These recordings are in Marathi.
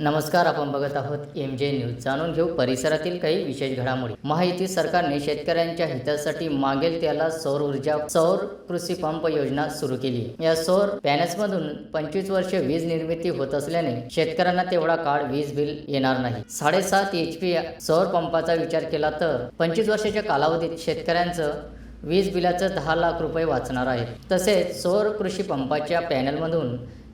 नमस्कार आपण बघत आहोत एम जे न्यूज जाणून घेऊ परिसरातील काही विशेष घडामोडी. महायुती सरकारने शेतकऱ्यांच्या हितासाठी मागेल त्याला सौर ऊर्जा सौर कृषी पंप योजना सुरू केली या सौर पॅनल्समधून पंचवीस वर्ष वीज निर्मिती होत असल्याने शेतकऱ्यांना तेवढा काळ वीज बिल येणार नाही. साडेसात एच पी सौर पंपाचा विचार केला तर पंचवीस वर्षाच्या कालावधीत शेतकऱ्यांचं वीज बिलाचं दहा लाख रुपये वाचणार आहे तसेच सौर कृषी पंपाच्या पॅनलमधून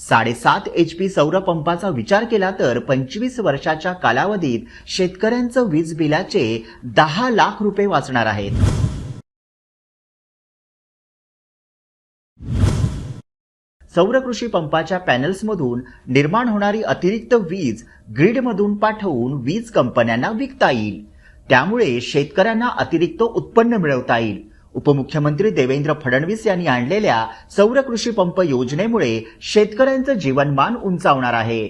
साडेसात एच पी सौर पंपाचा विचार केला तर पंचवीस वर्षाच्या कालावधीत शेतकऱ्यांचं वीज बिलाचे दहा लाख रुपये वाचणार आहेत. सौर कृषी पंपाच्या पॅनल्समधून निर्माण होणारी अतिरिक्त वीज ग्रीडमधून पाठवून वीज कंपन्यांना विकता येईल. त्यामुळे शेतकऱ्यांना अतिरिक्त उत्पन्न मिळवता येईल. उपमुख्यमंत्री देवेंद्र फडणवीस यांनी आणलेल्या सौर कृषी पंप योजनेमुळे शेतकऱ्यांचं जीवनमान उंचावणार आहे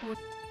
What?